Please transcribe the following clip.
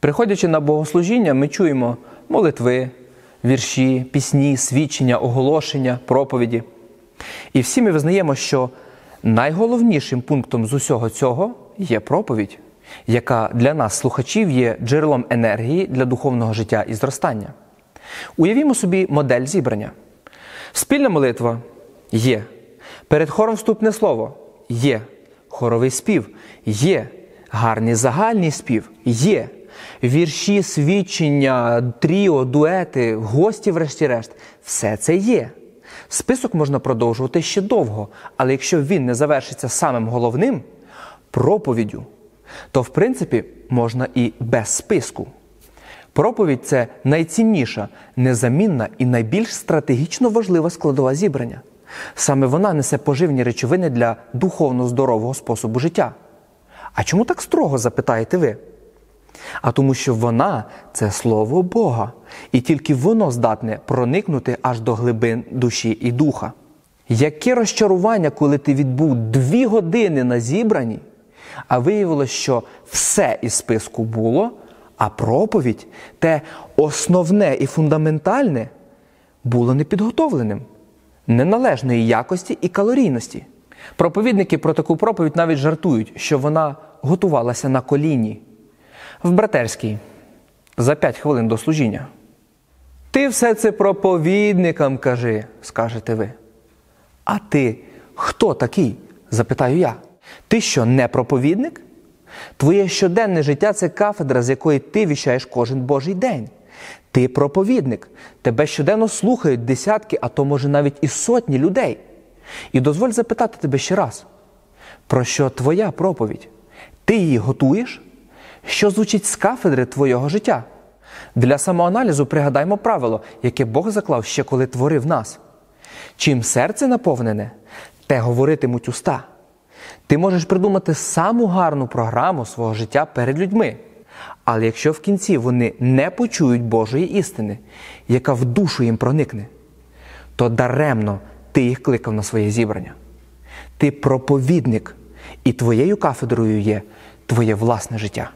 Приходячи на богослужіння, ми чуємо молитви, вірші, пісні, свідчення, оголошення, проповіді. І всі ми визнаємо, що найголовнішим пунктом з усього цього є проповідь, яка для нас, слухачів, є джерелом енергії для духовного життя і зростання. Уявімо собі модель зібрання. Спільна молитва є. Перед хором вступне слово є. Хоровий спів є. Гарний загальний спів є. Вірші, свідчення, тріо, дуети, гості, врешті-решт все це є. Список можна продовжувати ще довго, але якщо він не завершиться самим головним проповіддю, то в принципі можна і без списку. Проповідь це найцінніша, незамінна і найбільш стратегічно важлива складова зібрання. Саме вона несе поживні речовини для духовно здорового способу життя. А чому так строго запитаєте ви? А тому, що вона це слово Бога, і тільки воно здатне проникнути аж до глибин душі і духа. Яке розчарування, коли ти відбув дві години на зібранні, а виявилось, що все із списку було, а проповідь, те основне і фундаментальне, було непідготовленим, неналежної якості і калорійності. Проповідники про таку проповідь навіть жартують, що вона готувалася на коліні. В братерській за п'ять хвилин до служіння. Ти все це проповідникам кажи, скажете ви. А ти хто такий? запитаю я. Ти що, не проповідник? Твоє щоденне життя це кафедра, з якої ти віщаєш кожен божий день. Ти проповідник, тебе щоденно слухають десятки, а то, може, навіть і сотні людей. І дозволь запитати тебе ще раз, про що твоя проповідь? Ти її готуєш? Що звучить з кафедри твого життя? Для самоаналізу пригадаймо правило, яке Бог заклав ще коли творив нас. Чим серце наповнене, те говоритимуть уста. Ти можеш придумати саму гарну програму свого життя перед людьми. Але якщо в кінці вони не почують Божої істини, яка в душу їм проникне, то даремно ти їх кликав на своє зібрання. Ти проповідник, і твоєю кафедрою є твоє власне життя.